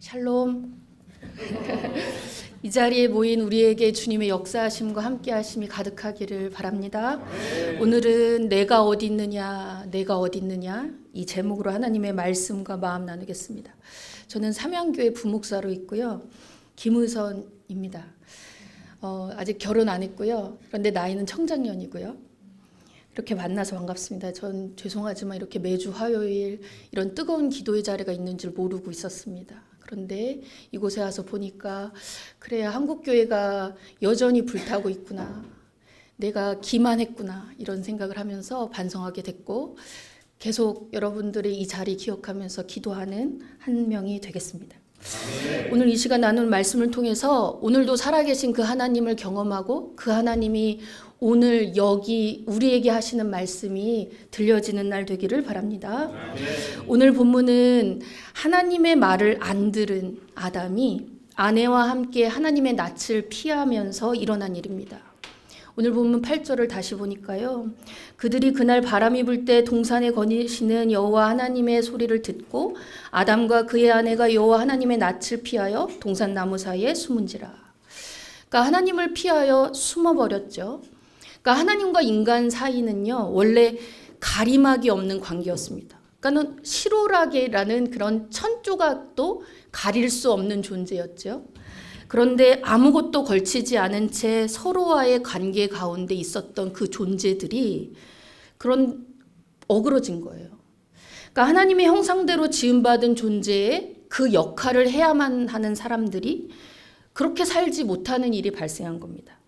샬롬. 이 자리에 모인 우리에게 주님의 역사하심과 함께하심이 가득하기를 바랍니다. 오늘은 내가 어디 있느냐, 내가 어디 있느냐 이 제목으로 하나님의 말씀과 마음 나누겠습니다. 저는 삼양교회 부목사로 있고요. 김의선입니다. 어, 아직 결혼 안 했고요. 그런데 나이는 청장년이고요. 이렇게 만나서 반갑습니다. 전 죄송하지만 이렇게 매주 화요일 이런 뜨거운 기도의 자리가 있는 줄 모르고 있었습니다. 그런데 이곳에 와서 보니까 그래야 한국 교회가 여전히 불타고 있구나. 내가 기만했구나. 이런 생각을 하면서 반성하게 됐고 계속 여러분들의 이 자리 기억하면서 기도하는 한 명이 되겠습니다. 오늘 이 시간 나눌 말씀을 통해서 오늘도 살아계신 그 하나님을 경험하고 그 하나님이 오늘 여기 우리에게 하시는 말씀이 들려지는 날 되기를 바랍니다. 오늘 본문은 하나님의 말을 안 들은 아담이 아내와 함께 하나님의 낯을 피하면서 일어난 일입니다. 오늘 본문 8절을 다시 보니까요. 그들이 그날 바람이 불 때 동산에 거니시는 여호와 하나님의 소리를 듣고 아담과 그의 아내가 여호와 하나님의 낯을 피하여 동산 나무 사이에 숨은지라. 그러니까 하나님을 피하여 숨어 버렸죠. 그러니까 하나님과 인간 사이는요. 원래 가림막이 없는 관계였습니다. 그러니까는 시로라게라는 그런 천 조각도 가릴 수 없는 존재였죠. 그런데 아무것도 걸치지 않은 채 서로와의 관계 가운데 있었던 그 존재들이 그런 어그러진 거예요. 그러니까 하나님의 형상대로 지음받은 존재의 그 역할을 해야만 하는 사람들이 그렇게 살지 못하는 일이 발생한 겁니다.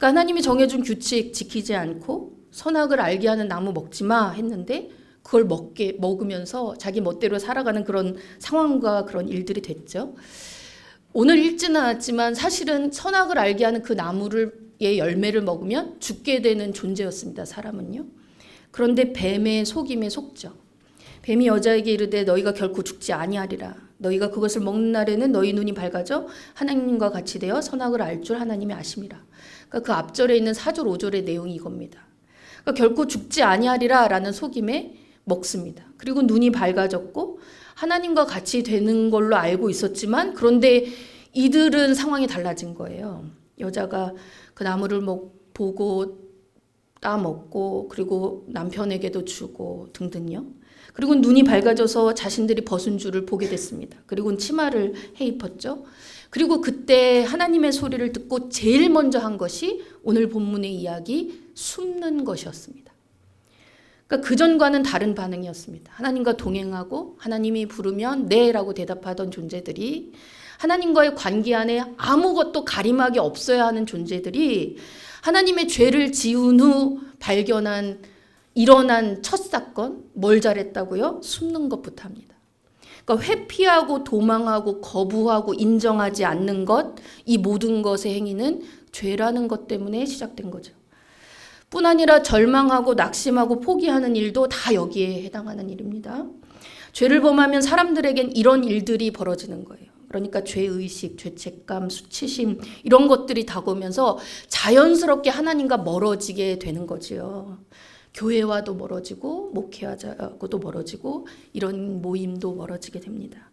그러니까 하나님이 정해준 규칙 지키지 않고 선악을 알게 하는 나무 먹지 마 했는데 그걸 먹게 먹으면서 자기 멋대로 살아가는 그런 상황과 그런 일들이 됐죠. 오늘 읽지는 않았지만 사실은 선악을 알게 하는 그 나무를 의 열매를 먹으면 죽게 되는 존재였습니다. 사람은요. 그런데 뱀의 속임에 속죠. 뱀이 여자에게 이르되 너희가 결코 죽지 아니하리라. 너희가 그것을 먹는 날에는 너희 눈이 밝아져 하나님과 같이 되어 선악을 알 줄 하나님이 아심이라. 그러니까 그 앞절에 있는 4절 5절의 내용이 이겁니다. 그러니까 결코 죽지 아니하리라라는 속임에 먹습니다. 그리고 눈이 밝아졌고 하나님과 같이 되는 걸로 알고 있었지만 그런데 이들은 상황이 달라진 거예요. 여자가 그 나무를 먹, 보고 따먹고 그리고 남편에게도 주고 등등요. 그리고 눈이 밝아져서 자신들이 벗은 줄을 보게 됐습니다. 그리고 치마를 해 입었죠. 그리고 그때 하나님의 소리를 듣고 제일 먼저 한 것이 오늘 본문의 이야기 숨는 것이었습니다. 그러니까 그 전과는 다른 반응이었습니다. 하나님과 동행하고 하나님이 부르면 네라고 대답하던 존재들이 하나님과의 관계 안에 아무것도 가림하게 없어야 하는 존재들이 하나님의 죄를 지은 후 발견한 일어난 첫 사건 뭘 잘했다고요? 숨는 것부터 합니다. 그러니까 회피하고 도망하고 거부하고 인정하지 않는 것, 이 모든 것의 행위는 죄라는 것 때문에 시작된 거죠. 뿐 아니라 절망하고 낙심하고 포기하는 일도 다 여기에 해당하는 일입니다. 죄를 범하면 사람들에겐 이런 일들이 벌어지는 거예요. 그러니까 죄의식, 죄책감, 수치심 이런 것들이 다가오면서 자연스럽게 하나님과 멀어지게 되는 거지요. 교회와도 멀어지고 목회하자고도 멀어지고 이런 모임도 멀어지게 됩니다.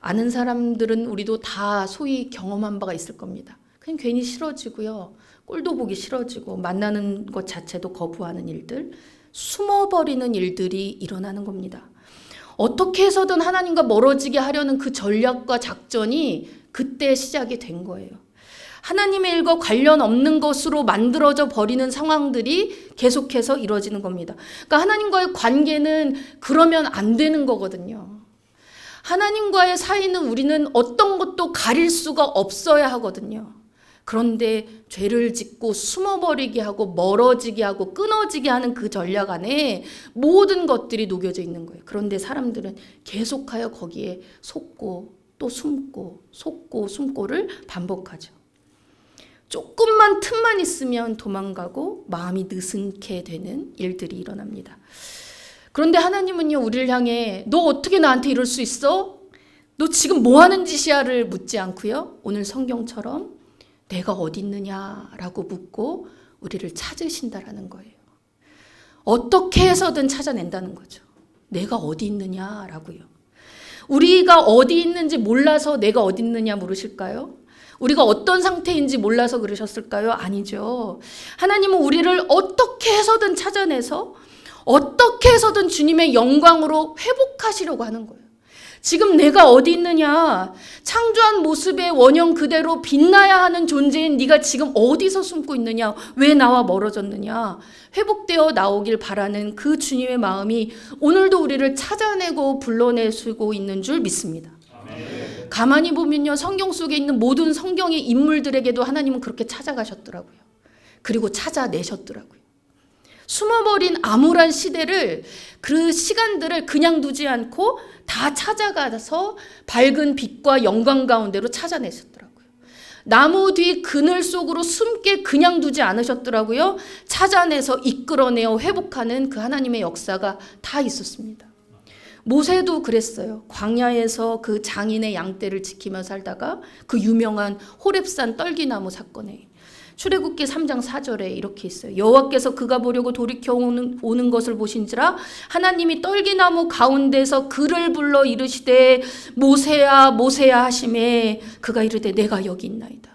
아는 사람들은 우리도 다 소위 경험한 바가 있을 겁니다. 그냥 괜히 싫어지고요. 꼴도 보기 싫어지고 만나는 것 자체도 거부하는 일들, 숨어버리는 일들이 일어나는 겁니다. 어떻게 해서든 하나님과 멀어지게 하려는 그 전략과 작전이 그때 시작이 된 거예요. 하나님의 일과 관련 없는 것으로 만들어져 버리는 상황들이 계속해서 이루어지는 겁니다. 그러니까 하나님과의 관계는 그러면 안 되는 거거든요. 하나님과의 사이는 우리는 어떤 것도 가릴 수가 없어야 하거든요. 그런데 죄를 짓고 숨어버리게 하고 멀어지게 하고 끊어지게 하는 그 전략 안에 모든 것들이 녹여져 있는 거예요. 그런데 사람들은 계속하여 거기에 속고 또 숨고 속고 숨고를 반복하죠. 조금만 틈만 있으면 도망가고 마음이 느슨케 되는 일들이 일어납니다. 그런데 하나님은요, 우리를 향해 너 어떻게 나한테 이럴 수 있어? 너 지금 뭐 하는 짓이야를 묻지 않고요. 오늘 성경처럼 내가 어디 있느냐라고 묻고 우리를 찾으신다라는 거예요. 어떻게 해서든 찾아낸다는 거죠. 내가 어디 있느냐라고요. 우리가 어디 있는지 몰라서 내가 어디 있느냐 물으실까요? 우리가 어떤 상태인지 몰라서 그러셨을까요? 아니죠. 하나님은 우리를 어떻게 해서든 찾아내서 어떻게 해서든 주님의 영광으로 회복하시려고 하는 거예요. 지금 내가 어디 있느냐? 창조한 모습의 원형 그대로 빛나야 하는 존재인 네가 지금 어디서 숨고 있느냐? 왜 나와 멀어졌느냐? 회복되어 나오길 바라는 그 주님의 마음이 오늘도 우리를 찾아내고 불러내시고 있는 줄 믿습니다. 가만히 보면요. 성경 속에 있는 모든 성경의 인물들에게도 하나님은 그렇게 찾아가셨더라고요. 그리고 찾아내셨더라고요. 숨어버린 암울한 시대를 그 시간들을 그냥 두지 않고 다 찾아가서 밝은 빛과 영광 가운데로 찾아내셨더라고요. 나무 뒤 그늘 속으로 숨게 그냥 두지 않으셨더라고요. 찾아내서 이끌어내어 회복하는 그 하나님의 역사가 다 있었습니다. 모세도 그랬어요. 광야에서 그 장인의 양떼를 지키며 살다가 그 유명한 호렙산 떨기나무 사건에 출애굽기 3장 4절에 이렇게 있어요. 여호와께서 그가 보려고 돌이켜 오는, 오는 것을 보신지라 하나님이 떨기나무 가운데서 그를 불러 이르시되 모세야 모세야 하심에 그가 이르되 내가 여기 있나이다.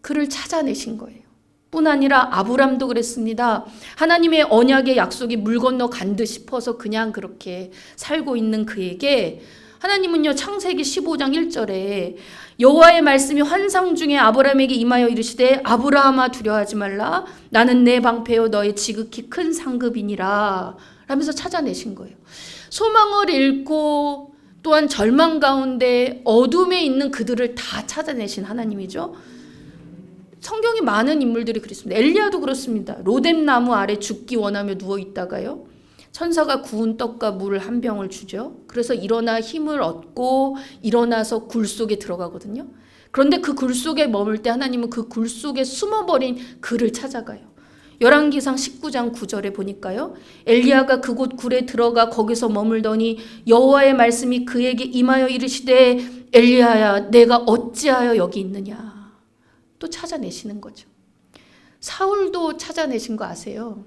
그를 찾아내신 거예요. 뿐 아니라 아브람도 그랬습니다. 하나님의 언약의 약속이 물 건너 간 듯 싶어서 그냥 그렇게 살고 있는 그에게 하나님은요 창세기 15장 1절에 여호와의 말씀이 환상 중에 아브라함에게 임하여 이르시되 아브라함아 두려워하지 말라 나는 내 방패요 너의 지극히 큰 상급이니라 라면서 찾아내신 거예요. 소망을 잃고 또한 절망 가운데 어둠에 있는 그들을 다 찾아내신 하나님이죠. 성경이 많은 인물들이 그렇습니다. 엘리야도 그렇습니다. 로뎀 나무 아래 죽기 원하며 누워 있다가요. 천사가 구운 떡과 물한 병을 주죠. 그래서 일어나 힘을 얻고 일어나서 굴 속에 들어가거든요. 그런데 그 굴 속에 머물 때 하나님은 그 굴 속에 숨어버린 그를 찾아가요. 열왕기상 19장 9절에 보니까요. 엘리야가 그곳 굴에 들어가 거기서 머물더니 여호와의 말씀이 그에게 임하여 이르시되 엘리야야 내가 어찌하여 여기 있느냐. 또 찾아내시는 거죠. 사울도 찾아내신 거 아세요?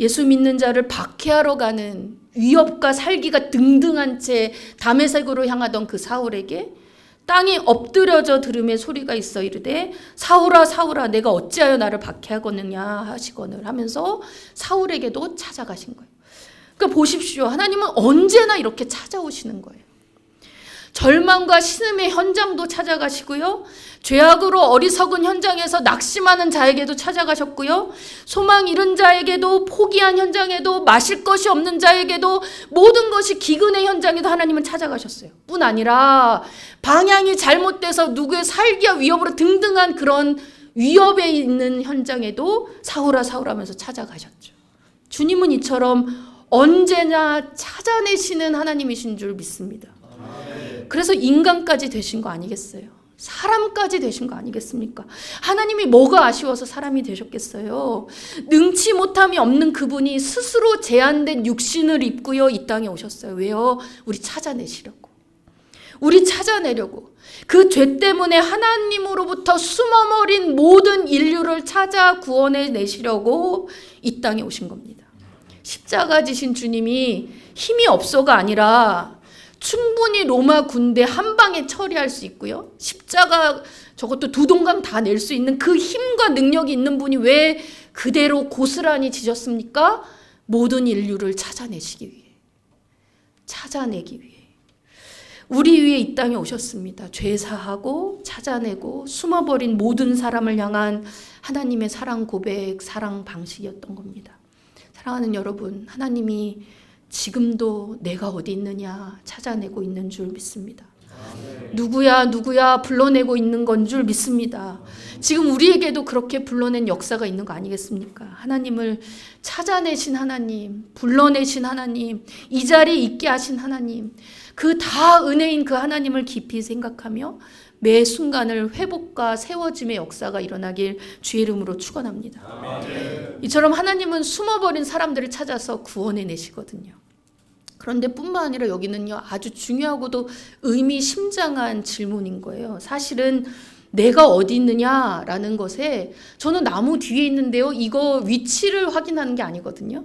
예수 믿는 자를 박해하러 가는 위협과 살기가 등등한 채 담에색으로 향하던 그 사울에게 땅이 엎드려져 들음의 소리가 있어 이르되 사울아 사울아 내가 어찌하여 나를 박해하거느냐 하시거늘 하면서 사울에게도 찾아가신 거예요. 그러니까 보십시오. 하나님은 언제나 이렇게 찾아오시는 거예요. 절망과 신음의 현장도 찾아가시고요. 죄악으로 어리석은 현장에서 낙심하는 자에게도 찾아가셨고요. 소망 잃은 자에게도 포기한 현장에도 마실 것이 없는 자에게도 모든 것이 기근의 현장에도 하나님은 찾아가셨어요. 뿐 아니라 방향이 잘못돼서 누구의 살기와 위협으로 등등한 그런 위협에 있는 현장에도 사울아 사울하면서 찾아가셨죠. 주님은 이처럼 언제나 찾아내시는 하나님이신 줄 믿습니다. 그래서 인간까지 되신 거 아니겠어요? 사람까지 되신 거 아니겠습니까? 하나님이 뭐가 아쉬워서 사람이 되셨겠어요? 능치 못함이 없는 그분이 스스로 제한된 육신을 입고요 이 땅에 오셨어요. 왜요? 우리 찾아내시려고. 우리 찾아내려고. 그 죄 때문에 하나님으로부터 숨어버린 모든 인류를 찾아 구원해 내시려고 이 땅에 오신 겁니다. 십자가 지신 주님이 힘이 없어가 아니라 충분히 로마 군대 한 방에 처리할 수 있고요. 십자가 저것도 두 동강 다 낼 수 있는 그 힘과 능력이 있는 분이 왜 그대로 고스란히 지셨습니까? 모든 인류를 찾아내시기 위해. 찾아내기 위해. 우리 위에 이 땅에 오셨습니다. 죄 사하고 찾아내고 숨어버린 모든 사람을 향한 하나님의 사랑 고백, 사랑 방식이었던 겁니다. 사랑하는 여러분, 하나님이 지금도 내가 어디 있느냐 찾아내고 있는 줄 믿습니다. 누구야 누구야 불러내고 있는 건 줄 믿습니다. 지금 우리에게도 그렇게 불러낸 역사가 있는 거 아니겠습니까? 하나님을 찾아내신 하나님, 불러내신 하나님, 이 자리에 있게 하신 하나님, 그 다 은혜인 그 하나님을 깊이 생각하며 매 순간을 회복과 세워짐의 역사가 일어나길 주의 이름으로 축원합니다. 이처럼 하나님은 숨어버린 사람들을 찾아서 구원해 내시거든요. 그런데 뿐만 아니라 여기는요 아주 중요하고도 의미심장한 질문인 거예요. 사실은 내가 어디 있느냐라는 것에 저는 나무 뒤에 있는데요. 이거 위치를 확인하는 게 아니거든요.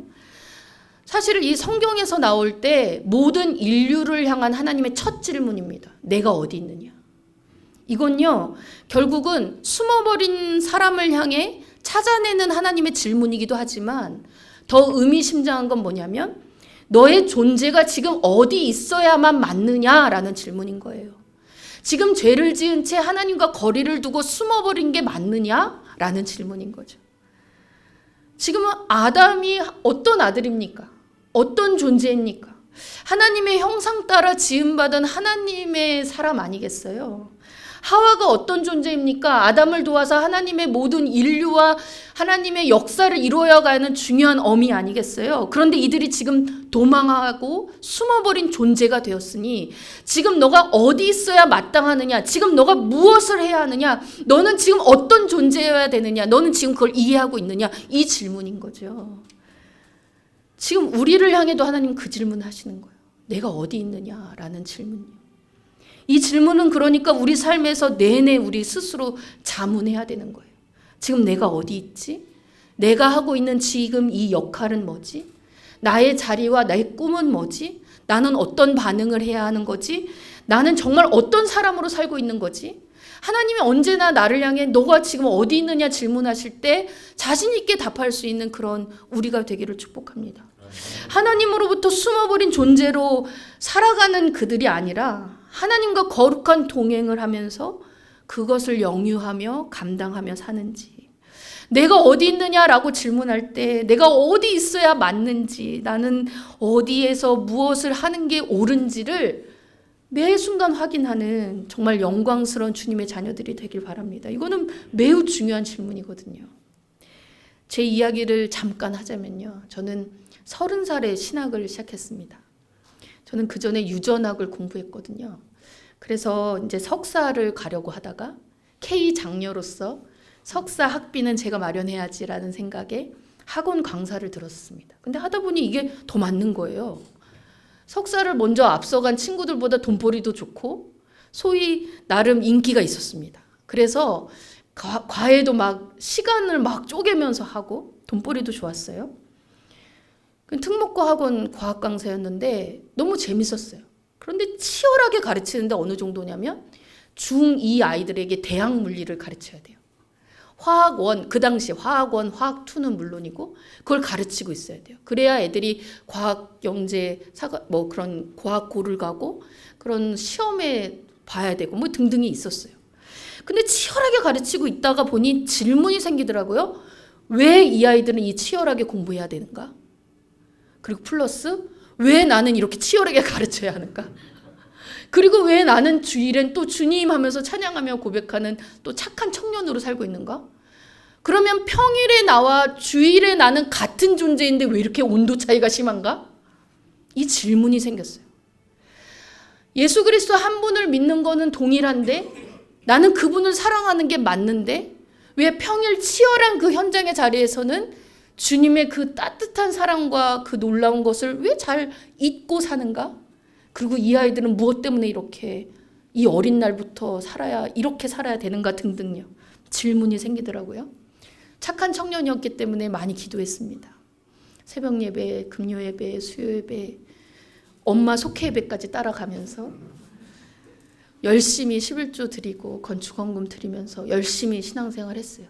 사실 이 성경에서 나올 때 모든 인류를 향한 하나님의 첫 질문입니다. 내가 어디 있느냐? 이건요, 결국은 숨어버린 사람을 향해 찾아내는 하나님의 질문이기도 하지만 더 의미심장한 건 뭐냐면 너의 존재가 지금 어디 있어야만 맞느냐라는 질문인 거예요. 지금 죄를 지은 채 하나님과 거리를 두고 숨어버린 게 맞느냐라는 질문인 거죠. 지금은 아담이 어떤 아들입니까? 어떤 존재입니까? 하나님의 형상 따라 지음받은 하나님의 사람 아니겠어요? 하와가 어떤 존재입니까? 아담을 도와서 하나님의 모든 인류와 하나님의 역사를 이루어 가는 중요한 어미 아니겠어요? 그런데 이들이 지금 도망하고 숨어버린 존재가 되었으니 지금 너가 어디 있어야 마땅하느냐? 지금 너가 무엇을 해야 하느냐? 너는 지금 어떤 존재여야 되느냐? 너는 지금 그걸 이해하고 있느냐? 이 질문인 거죠. 지금 우리를 향해도 하나님 그 질문 하시는 거예요. 내가 어디 있느냐라는 질문이요. 이 질문은 그러니까 우리 삶에서 내내 우리 스스로 자문해야 되는 거예요. 지금 내가 어디 있지? 내가 하고 있는 지금 이 역할은 뭐지? 나의 자리와 나의 꿈은 뭐지? 나는 어떤 반응을 해야 하는 거지? 나는 정말 어떤 사람으로 살고 있는 거지? 하나님이 언제나 나를 향해 너가 지금 어디 있느냐 질문하실 때 자신 있게 답할 수 있는 그런 우리가 되기를 축복합니다. 하나님으로부터 숨어버린 존재로 살아가는 그들이 아니라 하나님과 거룩한 동행을 하면서 그것을 영유하며 감당하며 사는지 내가 어디 있느냐라고 질문할 때 내가 어디 있어야 맞는지 나는 어디에서 무엇을 하는 게 옳은지를 매 순간 확인하는 정말 영광스러운 주님의 자녀들이 되길 바랍니다. 이거는 매우 중요한 질문이거든요. 제 이야기를 잠깐 하자면요. 저는 서른 살에 신학을 시작했습니다. 저는 그 전에 유전학을 공부했거든요. 그래서 이제 석사를 가려고 하다가 K 장녀로서 석사 학비는 제가 마련해야지라는 생각에 학원 강사를 들었습니다. 근데 하다 보니 이게 더 맞는 거예요. 석사를 먼저 앞서간 친구들보다 돈벌이도 좋고 소위 나름 인기가 있었습니다. 그래서 과, 과외도 막 시간을 막 쪼개면서 하고 돈벌이도 좋았어요. 그 특목고 학원 과학 강사였는데 너무 재밌었어요. 그런데 치열하게 가르치는데 어느 정도냐면 중2 아이들에게 대학 물리를 가르쳐야 돼요. 화학원 그 당시 화학원 화학 2는 물론이고 그걸 가르치고 있어야 돼요. 그래야 애들이 과학 영재 사과 뭐 그런 과학고를 가고 그런 시험에 봐야 되고 뭐 등등이 있었어요. 근데 치열하게 가르치고 있다가 보니 질문이 생기더라고요. 왜 이 아이들은 이 치열하게 공부해야 되는가? 그리고 플러스 왜 나는 이렇게 치열하게 가르쳐야 하는가? 그리고 왜 나는 주일엔 또 주님 하면서 찬양하며 고백하는 또 착한 청년으로 살고 있는가? 그러면 평일에 나와 주일에 나는 같은 존재인데 왜 이렇게 온도 차이가 심한가? 이 질문이 생겼어요. 예수 그리스도 한 분을 믿는 거는 동일한데 나는 그분을 사랑하는 게 맞는데 왜 평일 치열한 그 현장의 자리에서는 주님의 그 따뜻한 사랑과 그 놀라운 것을 왜 잘 잊고 사는가? 그리고 이 아이들은 무엇 때문에 이렇게 이 어린 날부터 살아야 이렇게 살아야 되는가 등등요. 질문이 생기더라고요. 착한 청년이었기 때문에 많이 기도했습니다. 새벽 예배, 금요 예배, 수요 예배, 엄마 속회 예배까지 따라가면서 열심히 11조 드리고 건축원금 드리면서 열심히 신앙생활 했어요.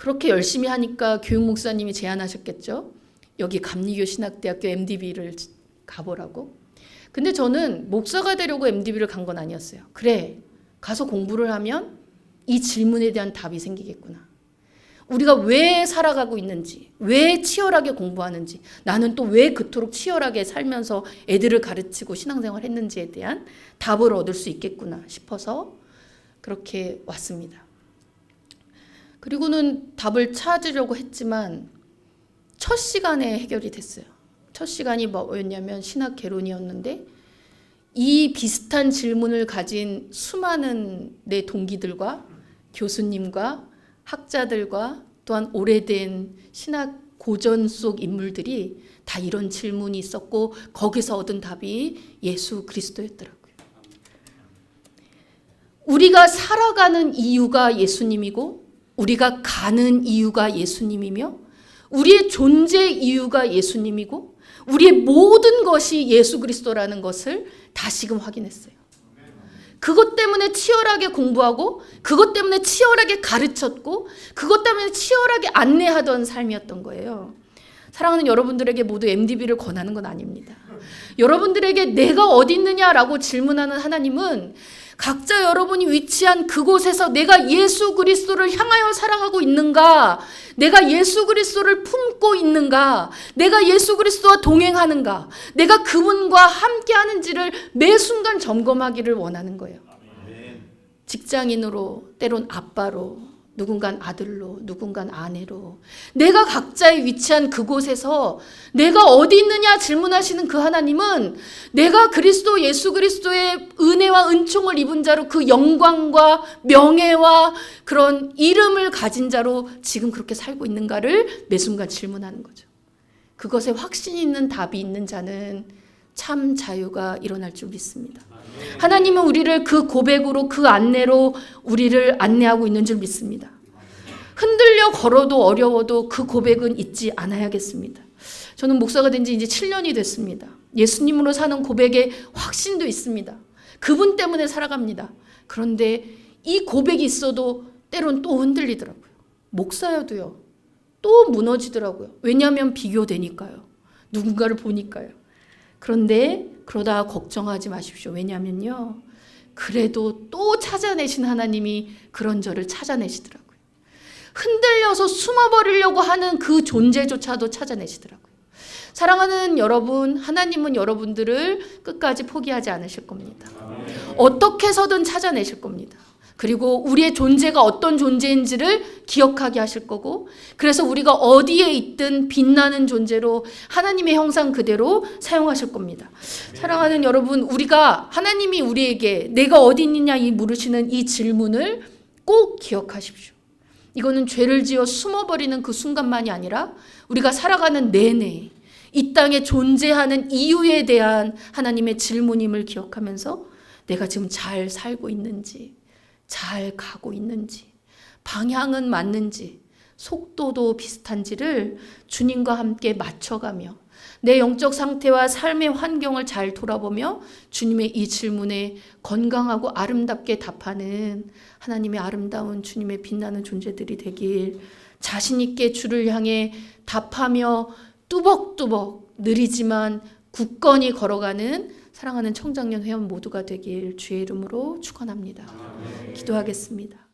그렇게 열심히 하니까 교육 목사님이 제안하셨겠죠. 여기 감리교 신학대학교 MDB를 가보라고. 근데 저는 목사가 되려고 MDB를 간 건 아니었어요. 그래, 가서 공부를 하면 이 질문에 대한 답이 생기겠구나. 우리가 왜 살아가고 있는지, 왜 치열하게 공부하는지, 나는 또 왜 그토록 치열하게 살면서 애들을 가르치고 신앙생활 했는지에 대한 답을 얻을 수 있겠구나 싶어서 그렇게 왔습니다. 그리고는 답을 찾으려고 했지만 첫 시간에 해결이 됐어요. 첫 시간이 뭐였냐면 신학 개론이었는데 이 비슷한 질문을 가진 수많은 내 동기들과 교수님과 학자들과 또한 오래된 신학 고전 속 인물들이 다 이런 질문이 있었고 거기서 얻은 답이 예수 그리스도였더라고요. 우리가 살아가는 이유가 예수님이고 우리가 가는 이유가 예수님이며 우리의 존재 이유가 예수님이고 우리의 모든 것이 예수 그리스도라는 것을 다시금 확인했어요. 그것 때문에 치열하게 공부하고 그것 때문에 치열하게 가르쳤고 그것 때문에 치열하게 안내하던 삶이었던 거예요. 사랑하는 여러분들에게 모두 MDB를 권하는 건 아닙니다. 여러분들에게 내가 어디 있느냐라고 질문하는 하나님은 각자 여러분이 위치한 그곳에서 내가 예수 그리스도를 향하여 살아가고 있는가? 내가 예수 그리스도를 품고 있는가? 내가 예수 그리스도와 동행하는가? 내가 그분과 함께 하는지를 매 순간 점검하기를 원하는 거예요. 직장인으로, 때론 아빠로, 누군간 아들로, 누군간 아내로, 내가 각자의 위치한 그곳에서 내가 어디 있느냐 질문하시는 그 하나님은 내가 그리스도 예수 그리스도의 은혜와 은총을 입은 자로 그 영광과 명예와 그런 이름을 가진 자로 지금 그렇게 살고 있는가를 매 순간 질문하는 거죠. 그것에 확신 있는 답이 있는 자는 참 자유가 일어날 줄 믿습니다. 하나님은 우리를 그 고백으로 그 안내로 우리를 안내하고 있는 줄 믿습니다. 흔들려 걸어도 어려워도 그 고백은 잊지 않아야겠습니다. 저는 목사가 된 지 이제 7년이 됐습니다. 예수님으로 사는 고백에 확신도 있습니다. 그분 때문에 살아갑니다. 그런데 이 고백이 있어도 때론 또 흔들리더라고요. 목사여도요. 또 무너지더라고요. 왜냐하면 비교되니까요. 누군가를 보니까요. 그런데 그러다 걱정하지 마십시오. 왜냐하면요. 그래도 또 찾아내신 하나님이 그런 저를 찾아내시더라고요. 흔들려서 숨어버리려고 하는 그 존재조차도 찾아내시더라고요. 사랑하는 여러분, 하나님은 여러분들을 끝까지 포기하지 않으실 겁니다. 어떻게 해서든 찾아내실 겁니다. 그리고 우리의 존재가 어떤 존재인지를 기억하게 하실 거고, 그래서 우리가 어디에 있든 빛나는 존재로 하나님의 형상 그대로 사용하실 겁니다. 사랑하는 여러분, 우리가 하나님이 우리에게 내가 어디 있느냐 이 물으시는 이 질문을 꼭 기억하십시오. 이거는 죄를 지어 숨어버리는 그 순간만이 아니라 우리가 살아가는 내내 이 땅에 존재하는 이유에 대한 하나님의 질문임을 기억하면서 내가 지금 잘 살고 있는지, 잘 가고 있는지, 방향은 맞는지, 속도도 비슷한지를 주님과 함께 맞춰가며 내 영적 상태와 삶의 환경을 잘 돌아보며 주님의 이 질문에 건강하고 아름답게 답하는 하나님의 아름다운 주님의 빛나는 존재들이 되길 자신 있게 주를 향해 답하며 뚜벅뚜벅 느리지만 굳건히 걸어가는 사랑하는 청장년 회원 모두가 되길 주의 이름으로 축원합니다. 기도하겠습니다.